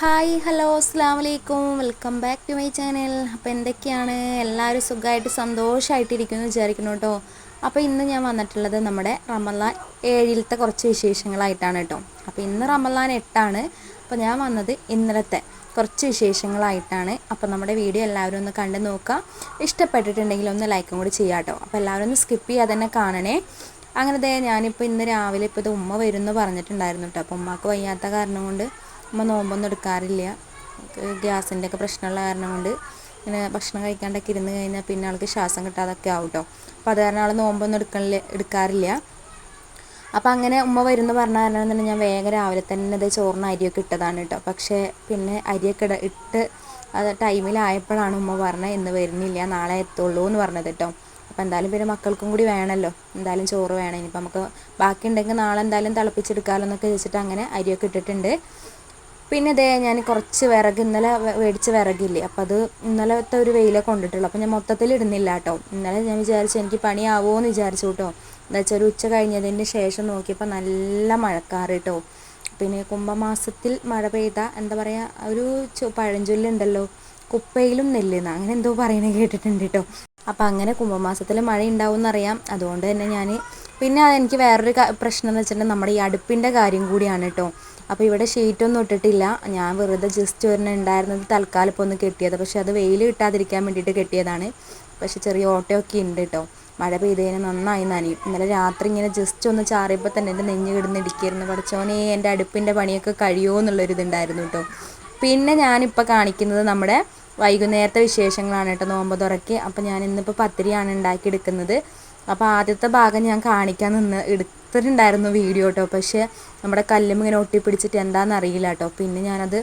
Hi hello അസ്സാം വലൈക്കും welcome back to my channel. അപ്പോൾ എന്തൊക്കെയാണ്? എല്ലാവരും സുഖമായിട്ട് സന്തോഷമായിട്ടിരിക്കുന്നു വിചാരിക്കുന്നു കേട്ടോ അപ്പോൾ ഇന്ന് ഞാൻ വന്നിട്ടുള്ളത് നമ്മുടെ റമലാൻ ഏഴിലത്തെ കുറച്ച് വിശേഷങ്ങളായിട്ടാണ് കേട്ടോ അപ്പോൾ ഇന്ന് റമലാൻ എട്ടാണ്. അപ്പോൾ ഞാൻ വന്നത് ഇന്നലത്തെ കുറച്ച് വിശേഷങ്ങളായിട്ടാണ്. അപ്പോൾ നമ്മുടെ വീഡിയോ എല്ലാവരും ഒന്ന് കണ്ടു നോക്കുക ഇഷ്ടപ്പെട്ടിട്ടുണ്ടെങ്കിൽ ഒന്ന് ലൈക്കും കൂടി ചെയ്യാം കേട്ടോ അപ്പോൾ എല്ലാവരും ഒന്ന് സ്കിപ്പ് ചെയ്യാതെ തന്നെ കാണണേ. അങ്ങനെ ദേ ഞാനിപ്പോൾ ഇന്ന് രാവിലെ ഇപ്പോൾ ഇത് ഉമ്മ വരുമെന്ന് പറഞ്ഞിട്ടുണ്ടായിരുന്നു കേട്ടോ അപ്പോൾ ഉമ്മക്ക് വയ്യാത്ത കാരണം കൊണ്ട് ഉമ്മ നോമ്പൊന്നും എടുക്കാറില്ല. ഗ്യാസിന്റെ ഒക്കെ പ്രശ്നമുള്ള കാരണം കൊണ്ട് ഇങ്ങനെ ഭക്ഷണം കഴിക്കാണ്ടൊക്കെ ഇരുന്ന് കഴിഞ്ഞാൽ പിന്നെ ആൾക്ക് ശ്വാസം കിട്ടാതൊക്കെ ആവും കേട്ടോ അപ്പോൾ അത് കാരണം ആൾ നോമ്പൊന്നും എടുക്കണില്ല എടുക്കാറില്ല. അപ്പോൾ അങ്ങനെ ഉമ്മ വരുന്ന പറഞ്ഞ കാരണം തന്നെ ഞാൻ വേഗം രാവിലെ തന്നെ ഇത് ചോറിന് അരിയൊക്കെ ഇട്ടതാണ് കേട്ടോ പക്ഷേ പിന്നെ അരിയൊക്കെ ഇട ഇട്ട് അത് ടൈമിലായപ്പോഴാണ് ഉമ്മ പറഞ്ഞത് ഇന്ന് വരുന്നില്ല നാളെ എത്തുള്ളൂ എന്ന് പറഞ്ഞത് കേട്ടോ അപ്പോൾ എന്തായാലും പിന്നെ മക്കൾക്കും കൂടി വേണമല്ലോ എന്തായാലും ചോറ് വേണം. ഇനിയിപ്പോൾ നമുക്ക് ബാക്കി ഉണ്ടെങ്കിൽ നാളെ എന്തായാലും തിളപ്പിച്ചെടുക്കാമല്ലോ എന്നൊക്കെ വെച്ചിട്ട് അങ്ങനെ അരിയൊക്കെ ഇട്ടിട്ടുണ്ട്. പിന്നെ ഇതേ ഞാൻ കുറച്ച് വിറക് ഇന്നലെ മേടിച്ച വിറകില്ലേ അപ്പോൾ അത് ഇന്നലത്തെ ഒരു വെയിലൊക്കെ കൊണ്ടിട്ടുള്ളൂ. അപ്പോൾ ഞാൻ മൊത്തത്തിൽ ഇടുന്നില്ല കേട്ടോ ഇന്നലെ ഞാൻ വിചാരിച്ചു എനിക്ക് പണിയാവുമോ എന്ന് വിചാരിച്ചു കേട്ടോ എന്താ വെച്ചാൽ ഒരു ഉച്ച കഴിഞ്ഞതിന് ശേഷം നോക്കിയപ്പോൾ നല്ല മഴക്കാറ് കേട്ടോ പിന്നെ കുംഭമാസത്തിൽ മഴ പെയ്ത എന്താ പറയുക ഒരു പഴഞ്ചൊല്ലുണ്ടല്ലോ കുപ്പയിലും നെല്ലുന്ന. അങ്ങനെ എന്തോ പറയണ കേട്ടിട്ടുണ്ട് കേട്ടോ അപ്പം അങ്ങനെ കുംഭമാസത്തിൽ മഴ ഉണ്ടാവും എന്നറിയാം അതുകൊണ്ട് തന്നെ ഞാൻ പിന്നെ എനിക്ക് വേറൊരു പ്രശ്നം എന്ന് വെച്ചിട്ടുണ്ടെങ്കിൽ നമ്മുടെ ഈ അടുപ്പിന്റെ കാര്യം കൂടിയാണ് കേട്ടോ അപ്പോൾ ഇവിടെ ഷീറ്റൊന്നും ഇട്ടിട്ടില്ല. ഞാൻ വെറുതെ ജസ്റ്റ് ഒരെണ്ണം ഉണ്ടായിരുന്നത് തൽക്കാലം ഇപ്പോൾ ഒന്ന് കെട്ടിയത്. പക്ഷേ അത് വെയിൽ കിട്ടാതിരിക്കാൻ വേണ്ടിയിട്ട് കെട്ടിയതാണ്. പക്ഷേ ചെറിയ ഓട്ടയൊക്കെ ഉണ്ട് കേട്ടോ മഴ പെയ്തതിന് നന്നായി നനയും. ഇന്നലെ രാത്രി ഇങ്ങനെ ജസ്റ്റ് ഒന്ന് ചാറിയപ്പോൾ തന്നെ എന്റെ നെഞ്ഞ് കിടന്ന് ഇടിക്കായിരുന്നു. പഠിച്ചോനെ എന്റെ അടുപ്പിന്റെ പണിയൊക്കെ കഴിയുമോ എന്നുള്ളൊരിതുണ്ടായിരുന്നു കേട്ടോ പിന്നെ ഞാനിപ്പോൾ കാണിക്കുന്നത് നമ്മുടെ വൈകുന്നേരത്തെ വിശേഷങ്ങളാണ് കേട്ടോ നോമ്പ് തുറക്കി. അപ്പോൾ ഞാൻ ഇന്നിപ്പോൾ പത്തിരിയാണ് ഉണ്ടാക്കിയെടുക്കുന്നത് അപ്പോൾ ആദ്യത്തെ ഭാഗം ഞാൻ കാണിക്കാൻ നിന്ന് എടുത്തിട്ടുണ്ടായിരുന്നു വീഡിയോ കേട്ടോ പക്ഷേ നമ്മുടെ കല്ലും ഇങ്ങനെ ഒട്ടിപ്പിടിച്ചിട്ട് എന്താണെന്ന് അറിയില്ല കേട്ടോ പിന്നെ ഞാനത്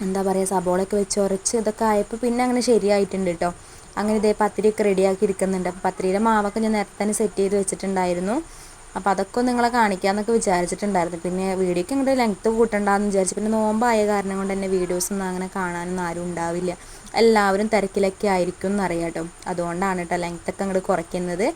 എന്താ പറയുക സബോളൊക്കെ വെച്ച് ഉറച്ച് ഇതൊക്കെ ആയപ്പോൾ പിന്നെ അങ്ങനെ ശരിയായിട്ടുണ്ട് കേട്ടോ അങ്ങനെ ഇതേ പത്തിരിയൊക്കെ റെഡിയാക്കി ഇരിക്കുന്നുണ്ട്. അപ്പോൾ പത്തിരിയുടെ മാവൊക്കെ ഞാൻ നേരത്തെ തന്നെ സെറ്റ് ചെയ്ത് വെച്ചിട്ടുണ്ടായിരുന്നു. അപ്പോൾ അതൊക്കെ നിങ്ങളെ കാണിക്കാമെന്നൊക്കെ വിചാരിച്ചിട്ടുണ്ടായിരുന്നു. പിന്നെ വീഡിയോക്ക് ഇങ്ങോട്ട് ലെങ്ത്ത് കൂട്ടണ്ടെന്ന് വിചാരിച്ചു. പിന്നെ നോമ്പായ കാരണം കൊണ്ട് തന്നെ വീഡിയോസൊന്നും അങ്ങനെ കാണാനൊന്നും ആരും ഉണ്ടാവില്ല. എല്ലാവരും തിരക്കിലൊക്കെ ആയിരിക്കും എന്നറിയാം കേട്ടോ. അതുകൊണ്ടാണ് കേട്ടോ ലെങ്ത്തൊക്കെ അങ്ങോട്ട് കുറയ്ക്കുന്നത്.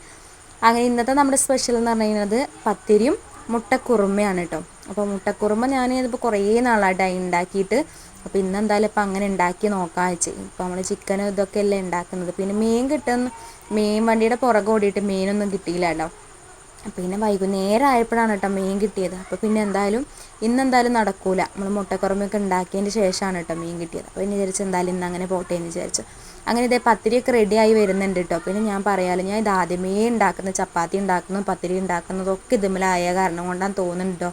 അങ്ങനെ ഇന്നത്തെ നമ്മുടെ സ്പെഷ്യൽ എന്ന് പറഞ്ഞു കഴിഞ്ഞാൽ പത്തിരിയും മുട്ടക്കുറുമയാണ് കേട്ടോ. അപ്പോൾ മുട്ടക്കുറുമ ഞാൻ ഇതിപ്പോൾ കുറേ നാളായിട്ടായി ഉണ്ടാക്കിയിട്ട്. അപ്പോൾ ഇന്ന് എന്തായാലും ഇപ്പം അങ്ങനെ ഉണ്ടാക്കി നോക്കാൻ വെച്ച്. ഇപ്പോൾ നമ്മൾ ചിക്കനും ഇതൊക്കെ അല്ലേ ഉണ്ടാക്കുന്നത്. പിന്നെ മീൻ കിട്ടുന്ന മീൻ വണ്ടിയുടെ പുറകെ ഓടിയിട്ട് മീനൊന്നും കിട്ടിയില്ല കേട്ടോ. പിന്നെ വൈകുന്നേരം ആയപ്പോഴാണ് കേട്ടോ മീൻ കിട്ടിയത്. അപ്പോൾ പിന്നെ എന്തായാലും ഇന്ന് എന്തായാലും നടക്കൂല. നമ്മൾ മുട്ടക്കുറമൊക്കെ ഉണ്ടാക്കിയതിന്റെ ശേഷമാണ് കേട്ടോ മീൻ കിട്ടിയത്. അപ്പോൾ പിന്നെ വിചാരിച്ചു എന്തായാലും ഇന്ന് അങ്ങനെ പോട്ടെ എന്ന് വിചാരിച്ചു. അങ്ങനെ ഇതേ പത്തിരിയൊക്കെ റെഡിയായി വരുന്നുണ്ട് കേട്ടോ. പിന്നെ ഞാൻ പറയാമല്ലോ ഞാൻ ഇത് ആദ്യമേ ഉണ്ടാക്കുന്ന ചപ്പാത്തി ഉണ്ടാക്കുന്നതും പത്തിരി ഉണ്ടാക്കുന്നതൊക്കെ ഇതുമലായ കാരണം കൊണ്ടാണ് തോന്നുന്നുണ്ടോ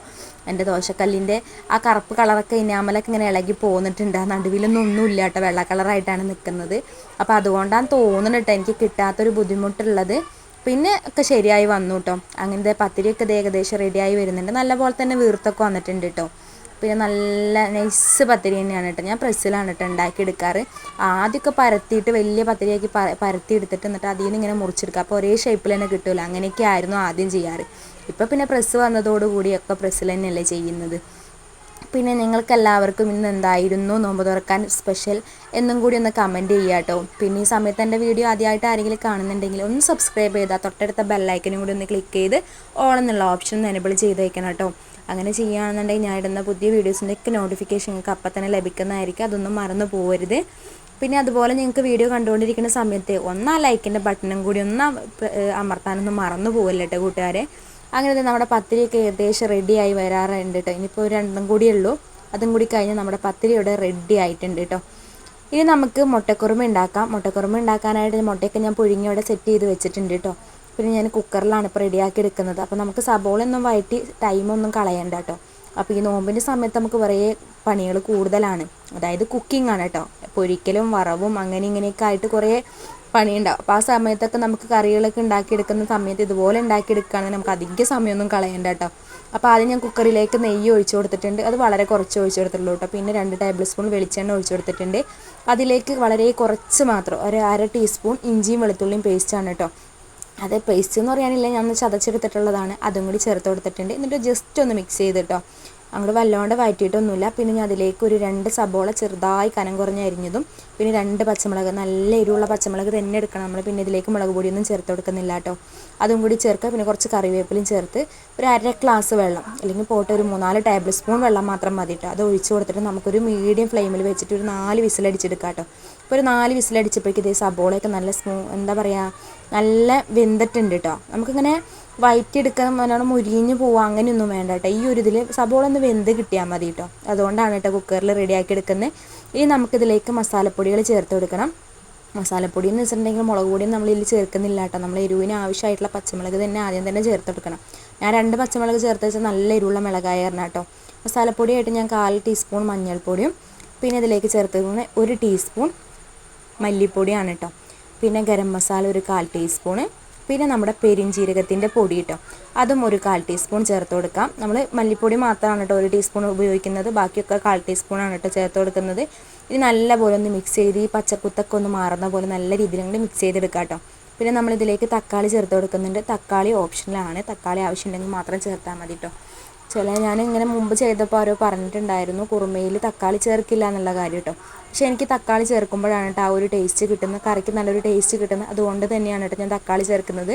എന്റെ ദോശക്കല്ലിന്റെ ആ കറുപ്പ് കളറൊക്കെ ഇനാമലൊക്കെ ഇങ്ങനെ ഇളകി പോന്നിട്ടുണ്ട്. നടുവിലൊന്നും ഒന്നുമില്ല കേട്ടോ. വെള്ള കളറായിട്ടാണ് നിൽക്കുന്നത് അപ്പോൾ അതുകൊണ്ടാണ് തോന്നുന്നുണ്ടോ എനിക്ക് കിട്ടാത്തൊരു ബുദ്ധിമുട്ടുള്ളത്. പിന്നെ ഒക്കെ ശരിയായി വന്നു കേട്ടോ അങ്ങനത്തെ പത്തിരിയൊക്കെ ഏകദേശം റെഡിയായി വരുന്നുണ്ട്. നല്ലപോലെ തന്നെ വീർത്തൊക്കെ വന്നിട്ടുണ്ട് കേട്ടോ പിന്നെ നല്ല നൈസ് പത്തിരി തന്നെയാണ് കേട്ടോ ഞാൻ പ്രസ്സിലാണ് കേട്ടോ ഉണ്ടാക്കിയെടുക്കാറ് ആദ്യമൊക്കെ പരത്തിയിട്ട് വലിയ പത്തിരിയാക്കി പരത്തി എടുത്തിട്ട് എന്നിട്ട് അതിൽ നിന്ന് ഇങ്ങനെ മുറിച്ചെടുക്കുക അപ്പോൾ ഒരേ ഷേപ്പിൽ തന്നെ കിട്ടില്ല അങ്ങനെയൊക്കെ ആയിരുന്നു ആദ്യം ചെയ്യാറ്. ഇപ്പോൾ പിന്നെ പ്രസ് വന്നതോടുകൂടി ഒക്കെ പ്രസ്സിൽ തന്നെയല്ലേ ചെയ്യുന്നത്. പിന്നെ നിങ്ങൾക്ക് എല്ലാവർക്കും ഇന്ന് എന്തായിരുന്നു നോമ്പ് തുറക്കാൻ സ്പെഷ്യൽ എന്നും കൂടി ഒന്ന് കമന്റ് ചെയ്യുക കേട്ടോ. പിന്നെ ഈ സമയത്ത് എന്റെ വീഡിയോ ആദ്യമായിട്ട് ആരെങ്കിലും കാണുന്നുണ്ടെങ്കിൽ ഒന്ന് സബ്സ്ക്രൈബ് ചെയ്താൽ തൊട്ടടുത്ത ബെല്ലൈക്കനും കൂടി ഒന്ന് ക്ലിക്ക് ചെയ്ത് ഓൾ എന്നുള്ള ഓപ്ഷൻ ഒന്ന് എനബിൾ ചെയ്തേക്കണം കേട്ടോ. അങ്ങനെ ചെയ്യുകയാണെന്നുണ്ടെങ്കിൽ ഞാൻ ഇടുന്ന പുതിയ വീഡിയോസിന്റെ ഒക്കെ നോട്ടിഫിക്കേഷൻ നിങ്ങൾക്ക് അപ്പം തന്നെ ലഭിക്കുന്നതായിരിക്കും. അതൊന്നും മറന്നു പോകരുത് പിന്നെ അതുപോലെ നിങ്ങൾക്ക് വീഡിയോ കണ്ടുകൊണ്ടിരിക്കുന്ന സമയത്ത് ഒന്ന് ലൈക്കിന്റെ ബട്ടണും കൂടി ഒന്ന് അമർത്താനൊന്നും മറന്നു പോകില്ല കേട്ടോ കൂട്ടുകാരെ. അങ്ങനെ നമ്മുടെ പത്തിരിയൊക്കെ ഏകദേശം റെഡിയായി വരാറുണ്ട് കേട്ടോ ഇനിയിപ്പോൾ ഒരു രണ്ടും കൂടിയുള്ളൂ അതും കൂടി കഴിഞ്ഞ് നമ്മുടെ പത്തിരി ഇവിടെ റെഡി ആയിട്ടുണ്ട് കേട്ടോ ഇനി നമുക്ക് മുട്ടക്കുറുമ ഉണ്ടാക്കാം. മുട്ടക്കുറുമ ഉണ്ടാക്കാനായിട്ട് മുട്ടയൊക്കെ ഞാൻ പുഴുങ്ങിയോടെ സെറ്റ് ചെയ്ത് വെച്ചിട്ടുണ്ട് കേട്ടോ പിന്നെ ഞാൻ കുക്കറിലാണ് ഇപ്പോൾ റെഡിയാക്കി എടുക്കുന്നത്. അപ്പോൾ നമുക്ക് സബോളൊന്നും വഴറ്റി ടൈമൊന്നും കളയണ്ട കേട്ടോ അപ്പോൾ ഈ നോമ്പിന്റെ സമയത്ത് നമുക്ക് കുറേ പണികൾ കൂടുതലാണ്. അതായത് കുക്കിംഗ് ആണ് കേട്ടോ പൊരിക്കലും വറവും അങ്ങനെ ഇങ്ങനെയൊക്കെ ആയിട്ട് കുറേ പണിയുണ്ടാവും. അപ്പോൾ ആ സമയത്തൊക്കെ നമുക്ക് കറികളൊക്കെ ഉണ്ടാക്കിയെടുക്കുന്ന സമയത്ത് ഇതുപോലെ ഉണ്ടാക്കിയെടുക്കുകയാണെങ്കിൽ നമുക്ക് അധിക സമയമൊന്നും കളയണ്ട കേട്ടോ. അപ്പോൾ ആദ്യം ഞാൻ കുക്കറിലേക്ക് നെയ്യ് ഒഴിച്ചു കൊടുത്തിട്ടുണ്ട്. അത് വളരെ കുറച്ച് ഒഴിച്ചു കൊടുത്തിട്ടുള്ളൂ കേട്ടോ. പിന്നെ രണ്ട് ടേബിൾ സ്പൂൺ വെളിച്ചെണ്ണ ഒഴിച്ചു കൊടുത്തിട്ടുണ്ട്. അതിലേക്ക് വളരെ കുറച്ച് മാത്രം ഒരു അര ടീസ്പൂൺ ഇഞ്ചിയും വെളുത്തുള്ളിയും പേസ്റ്റാണ് കേട്ടോ. അത് പേസ്റ്റ് എന്ന് പറയാനില്ല ഞാൻ ചതച്ചെടുത്തിട്ടുള്ളതാണ്. അതും കൂടി ചേർത്ത് കൊടുത്തിട്ടുണ്ട്. എന്നിട്ട് ജസ്റ്റ് ഒന്ന് മിക്സ് ചെയ്തിട്ടോ അങ്ങോട്ട് വല്ലാണ്ട് വഴറ്റിയിട്ടൊന്നുമില്ല പിന്നെ ഞാൻ അതിലേക്ക് ഒരു രണ്ട് സബോള ചെറുതായി കനം കുറഞ്ഞ് അരിഞ്ഞതും പിന്നെ രണ്ട് പച്ചമുളക് നല്ല എരിവുള്ള പച്ചമുളക് തന്നെ എടുക്കണം നമ്മൾ. പിന്നെ ഇതിലേക്ക് മുളക് പൊടിയൊന്നും ചേർത്ത് കൊടുക്കുന്നില്ല കേട്ടോ. അതും കൂടി ചേർക്കുക. പിന്നെ കുറച്ച് കറിവേപ്പിലും ചേർത്ത് ഒരു അര ഗ്ലാസ് വെള്ളം അല്ലെങ്കിൽ പോട്ട് ഒരു മൂന്നാൽ ടേബിൾ സ്പൂൺ വെള്ളം മാത്രം മതി കേട്ടോ. അത് ഒഴിച്ച് കൊടുത്തിട്ട് നമുക്കൊരു മീഡിയം ഫ്ലെയിമിൽ വെച്ചിട്ട് ഒരു നാല് വിസിലടിച്ചെടുക്കാം കേട്ടോ. ഇപ്പോൾ ഒരു നാല് വിസിലടിച്ചപ്പോഴേക്കും ഇതേ സബോളയൊക്കെ നല്ല സ്മൂ എന്താ പറയുക നല്ല വെന്തിട്ടുണ്ട് കേട്ടോ. നമുക്കിങ്ങനെ വയറ്റിയെടുക്കാൻ നല്ലോണം മുരിഞ്ഞ് പോവുക അങ്ങനെയൊന്നും വേണ്ട കേട്ടോ. ഈ ഒരു ഇതിൽ സബോള ഒന്ന് വെന്ത് കിട്ടിയാൽ മതി കേട്ടോ. അതുകൊണ്ടാണ് കേട്ടോ കുക്കറിൽ റെഡിയാക്കി എടുക്കുന്നത് ഇനി നമുക്കിതിലേക്ക് മസാലപ്പൊടികൾ ചേർത്ത് കൊടുക്കണം. മസാലപ്പൊടി എന്ന് വെച്ചിട്ടുണ്ടെങ്കിൽ മുളക് പൊടിയും നമ്മൾ ഇതിൽ ചേർക്കുന്നില്ല കേട്ടോ. നമ്മൾ എരിവിന് ആവശ്യമായിട്ടുള്ള പച്ചമുളക് തന്നെ ആദ്യം തന്നെ ചേർത്ത് കൊടുക്കണം. ഞാൻ രണ്ട് പച്ചമുളക് ചേർത്ത് വെച്ചാൽ നല്ല എരിവുള്ള മിളകായ കാരണം കേട്ടോ. മസാലപ്പൊടിയായിട്ട് ഞാൻ കാൽ ടീസ്പൂൺ മഞ്ഞൾപ്പൊടിയും പിന്നെ ഇതിലേക്ക് ചേർത്ത് ഒരു ടീസ്പൂൺ മല്ലിപ്പൊടിയാണ് കേട്ടോ. പിന്നെ ഗരം മസാല ഒരു കാൽ ടീസ്പൂണ്. പിന്നെ നമ്മുടെ പെരിഞ്ജീരകത്തിന്റെ പൊടി കേട്ടോ അതും ഒരു കാൽ ടീസ്പൂൺ ചേർത്ത് കൊടുക്കാം. നമ്മൾ മല്ലിപ്പൊടി മാത്രമാണ് കേട്ടോ ഒരു ടീസ്പൂൺ ഉപയോഗിക്കുന്നത്. ബാക്കിയൊക്കെ കാൽ ടീസ്പൂണാണ് കേട്ടോ ചേർത്ത് കൊടുക്കുന്നത്. ഇത് നല്ലപോലെ ഒന്ന് മിക്സ് ചെയ്ത് ഈ പച്ചക്കുത്തൊക്കെ ഒന്ന് മാറുന്ന പോലെ നല്ല രീതിയിൽ അങ്ങോട്ട് മിക്സ് ചെയ്തെടുക്കാം കേട്ടോ. പിന്നെ നമ്മളിതിലേക്ക് തക്കാളി ചേർത്ത് കൊടുക്കുന്നുണ്ട്. തക്കാളി ഓപ്ഷനിലാണ് തക്കാളി ആവശ്യമുണ്ടെങ്കിൽ മാത്രം ചേർത്താൽ മതി കേട്ടോ ചില ഞാൻ ഇങ്ങനെ മുമ്പ് ചെയ്തപ്പോൾ ആരോ പറഞ്ഞിട്ടുണ്ടായിരുന്നു കുറുമയിൽ തക്കാളി ചേർക്കില്ല എന്നുള്ള കാര്യം കേട്ടോ പക്ഷെ എനിക്ക് തക്കാളി ചേർക്കുമ്പോഴാണ് കേട്ടോ ആ ഒരു ടേസ്റ്റ് കിട്ടുന്നത്. കറിക്ക് നല്ലൊരു ടേസ്റ്റ് കിട്ടുന്നത്. അതുകൊണ്ട് തന്നെയാണ് കേട്ടോ ഞാൻ തക്കാളി ചേർക്കുന്നത്.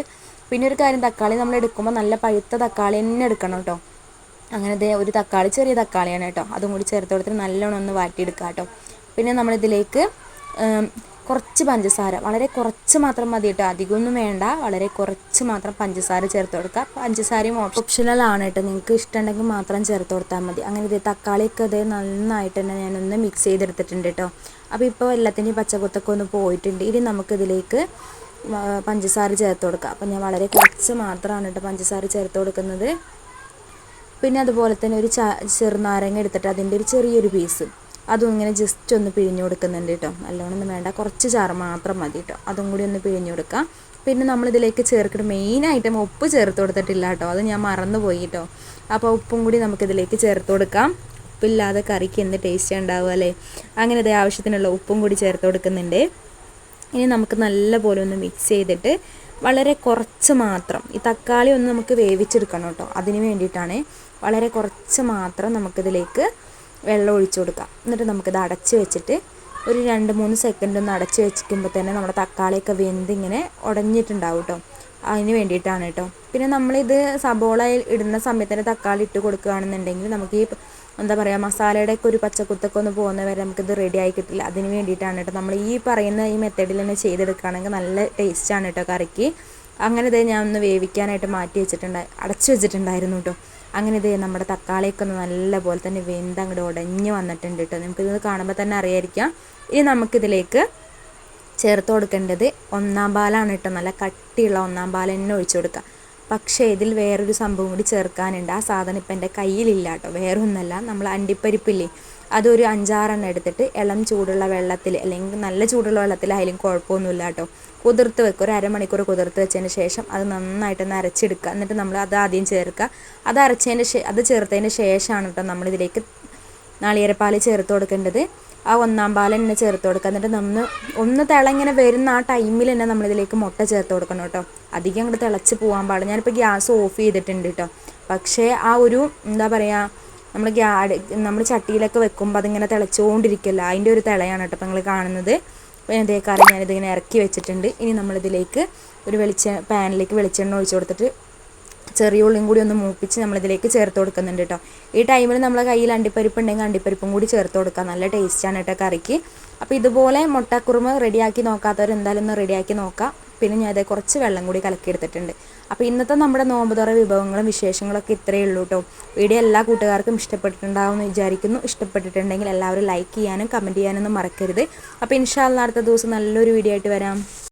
പിന്നെ ഒരു കാര്യം തക്കാളി നമ്മൾ എടുക്കുമ്പോൾ നല്ല പഴുത്ത തക്കാളി തന്നെ എടുക്കണം കേട്ടോ അങ്ങനെ ഒരു തക്കാളി ചെറിയ തക്കാളിയാണ് കേട്ടോ അതും കൂടി ചേർത്ത് കൊടുത്തിട്ട് നല്ലോണം ഒന്ന് വാറ്റിയെടുക്കാം കേട്ടോ പിന്നെ നമ്മളിതിലേക്ക് കുറച്ച് പഞ്ചസാര. വളരെ കുറച്ച് മാത്രം മതി കേട്ടോ. അധികമൊന്നും വേണ്ട. വളരെ കുറച്ച് മാത്രം പഞ്ചസാര ചേർത്ത് കൊടുക്കുക. പഞ്ചസാരയും ഓപ്ഷണലാണ് കേട്ടോ. നിങ്ങൾക്ക് ഇഷ്ടമുണ്ടെങ്കിൽ മാത്രം ചേർത്ത് കൊടുത്താൽ മതി. അങ്ങനെ ഇത് തക്കാളിയൊക്കെ ഇത് നന്നായിട്ട് തന്നെ ഞാനൊന്ന് മിക്സ് ചെയ്തെടുത്തിട്ടുണ്ട് കേട്ടോ. അപ്പോൾ ഇപ്പോൾ എല്ലാത്തിന്റെയും പച്ചക്കൊത്തൊക്കെ ഒന്ന് പോയിട്ടുണ്ട്. ഇനി നമുക്കിതിലേക്ക് പഞ്ചസാര ചേർത്ത് കൊടുക്കാം. അപ്പോൾ ഞാൻ വളരെ കുറച്ച് മാത്രമാണ് കേട്ടോ പഞ്ചസാര ചേർത്ത് കൊടുക്കുന്നത്. പിന്നെ അതുപോലെ തന്നെ ഒരു ചെറുനാരങ്ങ എടുത്തിട്ട് അതിന്റെ ഒരു ചെറിയൊരു പീസ് അതും ഇങ്ങനെ ജസ്റ്റ് ഒന്ന് പിഴിഞ്ഞു കൊടുക്കുന്നുണ്ട് കേട്ടോ നല്ലോണം വേണ്ട. കുറച്ച് ചാറ് മാത്രം മതി കേട്ടോ അതും കൂടി ഒന്ന് പിഴിഞ്ഞു കൊടുക്കാം. പിന്നെ നമ്മളിതിലേക്ക് ചേർക്കിട്ട് മെയിനായിട്ടും ഉപ്പ് ചേർത്ത് കൊടുത്തിട്ടില്ല കേട്ടോ അത് ഞാൻ മറന്നുപോയി കേട്ടോ അപ്പോൾ ഉപ്പും കൂടി നമുക്കിതിലേക്ക് ചേർത്ത് കൊടുക്കാം. ഉപ്പില്ലാതെ കറിക്ക് എന്ത് ടേസ്റ്റ് ഉണ്ടാവുക അല്ലേ? അങ്ങനെ ആവശ്യത്തിനുള്ള ഉപ്പും കൂടി ചേർത്ത് കൊടുക്കുന്നുണ്ട്. ഇനി നമുക്ക് നല്ലപോലെ ഒന്ന് മിക്സ് ചെയ്തിട്ട് വളരെ കുറച്ച് മാത്രം ഈ തക്കാളി ഒന്ന് നമുക്ക് വേവിച്ചെടുക്കണം കേട്ടോ അതിന് വേണ്ടിയിട്ടാണ് വളരെ കുറച്ച് മാത്രം നമുക്കിതിലേക്ക് വെള്ളം ഒഴിച്ചു കൊടുക്കാം. എന്നിട്ട് നമുക്കിത് അടച്ച് വെച്ചിട്ട് ഒരു രണ്ട് മൂന്ന് സെക്കൻഡ് ഒന്ന് അടച്ച് വെച്ചിരിക്കുമ്പോൾ തന്നെ നമ്മുടെ തക്കാളിയൊക്കെ വെന്ത് ഇങ്ങനെ ഉടഞ്ഞിട്ടുണ്ടാവും കേട്ടോ അതിന് വേണ്ടിയിട്ടാണ് കേട്ടോ പിന്നെ നമ്മളിത് സബോള ഇടുന്ന സമയത്ത് തന്നെ തക്കാളി ഇട്ട് കൊടുക്കുകയാണെന്നുണ്ടെങ്കിൽ നമുക്ക് ഈ എന്താ പറയുക മസാലയുടെ ഒക്കെ ഒരു പച്ചക്കുത്തൊക്കെ ഒന്ന് പോകുന്ന വരെ നമുക്കിത് റെഡി ആയി കിട്ടില്ല. അതിന് വേണ്ടിയിട്ടാണ് കേട്ടോ നമ്മൾ ഈ പറയുന്ന ഈ മെത്തേഡിൽ തന്നെ ചെയ്തെടുക്കുകയാണെങ്കിൽ നല്ല ടേസ്റ്റാണ് കേട്ടോ കറിക്ക്. അങ്ങനെ ഇത് ഞാൻ ഒന്ന് വേവിക്കാനായിട്ട് മാറ്റി വെച്ചിട്ടുണ്ടായി അടച്ചു വെച്ചിട്ടുണ്ടായിരുന്നു കേട്ടോ അങ്ങനെ ഇത് നമ്മുടെ തക്കാളിയൊക്കെ ഒന്ന് നല്ല പോലെ തന്നെ വെന്ത് അങ്ങോട്ട് ഉടഞ്ഞു വന്നിട്ടുണ്ട് കേട്ടോ. നമുക്കിത് കാണുമ്പോൾ തന്നെ അറിയായിരിക്കാം. ഇനി നമുക്കിതിലേക്ക് ചേർത്ത് കൊടുക്കേണ്ടത് ഒന്നാം പാലാണ് കേട്ടോ. നല്ല കട്ടിയുള്ള ഒന്നാം പാൽ തന്നെ ഒഴിച്ചു കൊടുക്കുക പക്ഷേ ഇതിൽ വേറൊരു സംഭവം കൂടി ചേർക്കാനുണ്ട്. ആ സാധനം ഇപ്പം എന്റെ കയ്യിലില്ല കേട്ടോ. വേറൊന്നല്ല നമ്മൾ അണ്ടിപ്പരിപ്പില്ലേ അതൊരു അഞ്ചാറെണ്ണം എടുത്തിട്ട് ഇളം ചൂടുള്ള വെള്ളത്തിൽ അല്ലെങ്കിൽ നല്ല ചൂടുള്ള വെള്ളത്തിലായാലും കുഴപ്പമൊന്നുമില്ല കേട്ടോ. കുതിർത്ത് വെക്കുക. ഒരു അരമണിക്കൂർ കുതിർത്ത് വെച്ചതിന് ശേഷം അത് നന്നായിട്ടൊന്ന് അരച്ചെടുക്കുക. എന്നിട്ട് നമ്മൾ അത് ആദ്യം ചേർക്കുക. അത് അരച്ചതിന് അത് ചേർത്തതിന് ശേഷമാണ് കേട്ടോ നമ്മളിതിലേക്ക് നാളികേരപ്പാൽ ചേർത്ത് കൊടുക്കേണ്ടത്. ആ ഒന്നാം പാൽ തന്നെ ചേർത്ത് കൊടുക്കുക. എന്നിട്ട് നമ്മൾ ഒന്ന് തിളങ്ങനെ വരുന്ന ആ ടൈമിൽ തന്നെ നമ്മളിതിലേക്ക് മുട്ട ചേർത്ത് കൊടുക്കണം കേട്ടോ. അധികം അങ്ങോട്ട് തിളച്ച് പോകാൻ പാടില്ല. ഞാനിപ്പോൾ ഗ്യാസ് ഓഫ് ചെയ്തിട്ടുണ്ട് കേട്ടോ. പക്ഷേ ആ ഒരു എന്താ പറയുക നമ്മൾ ഗ്യാ നമ്മൾ ചട്ടിയിലൊക്കെ വെക്കുമ്പോൾ അതിങ്ങനെ തിളച്ചുകൊണ്ടിരിക്കല്ല അതിന്റെ ഒരു തിളയാണ് കേട്ടോ അപ്പോൾ നിങ്ങൾ കാണുന്നത്. ഇതേ കറി ഞാനിതിങ്ങനെ ഇറക്കി വെച്ചിട്ടുണ്ട്. ഇനി നമ്മളിതിലേക്ക് ഒരു വെളിച്ച പാനിലേക്ക് വെളിച്ചെണ്ണ ഒഴിച്ച് കൊടുത്തിട്ട് ചെറിയ ഉള്ളിയും കൂടി ഒന്ന് മൂപ്പിച്ച് നമ്മളിതിലേക്ക് ചേർത്ത് കൊടുക്കുന്നുണ്ട് കേട്ടോ ഈ ടൈമിൽ നമ്മളെ കയ്യിൽ അണ്ടിപ്പരിപ്പ് ഉണ്ടെങ്കിൽ അണ്ടിപ്പരിപ്പും കൂടി ചേർത്ത് കൊടുക്കാം. നല്ല ടേസ്റ്റാണ് കേട്ടോ കറിക്ക്. അപ്പോൾ ഇതുപോലെ മുട്ടക്കുറുമ റെഡിയാക്കി നോക്കാത്തവർ എന്തായാലും ഒന്ന് റെഡിയാക്കി നോക്കാം. പിന്നെ ഞാൻ അതേ കുറച്ച് വെള്ളം കൂടി കലക്കിയെടുത്തിട്ടുണ്ട് അപ്പോൾ ഇന്നത്തെ നമ്മുടെ നോമ്പ് തുറ വിഭവങ്ങളും വിശേഷങ്ങളൊക്കെ ഇത്രയേ ഉള്ളൂ കേട്ടോ വീഡിയോ എല്ലാ കൂട്ടുകാർക്കും ഇഷ്ടപ്പെട്ടിട്ടുണ്ടാവും എന്ന് വിചാരിക്കുന്നു. ഇഷ്ടപ്പെട്ടിട്ടുണ്ടെങ്കിൽ എല്ലാവരും ലൈക്ക് ചെയ്യാനും കമന്റ് ചെയ്യാനൊന്നും മറക്കരുത്. അപ്പോൾ ഇൻഷാല്ല അടുത്ത ദിവസം നല്ലൊരു വീഡിയോ ആയിട്ട് വരാം.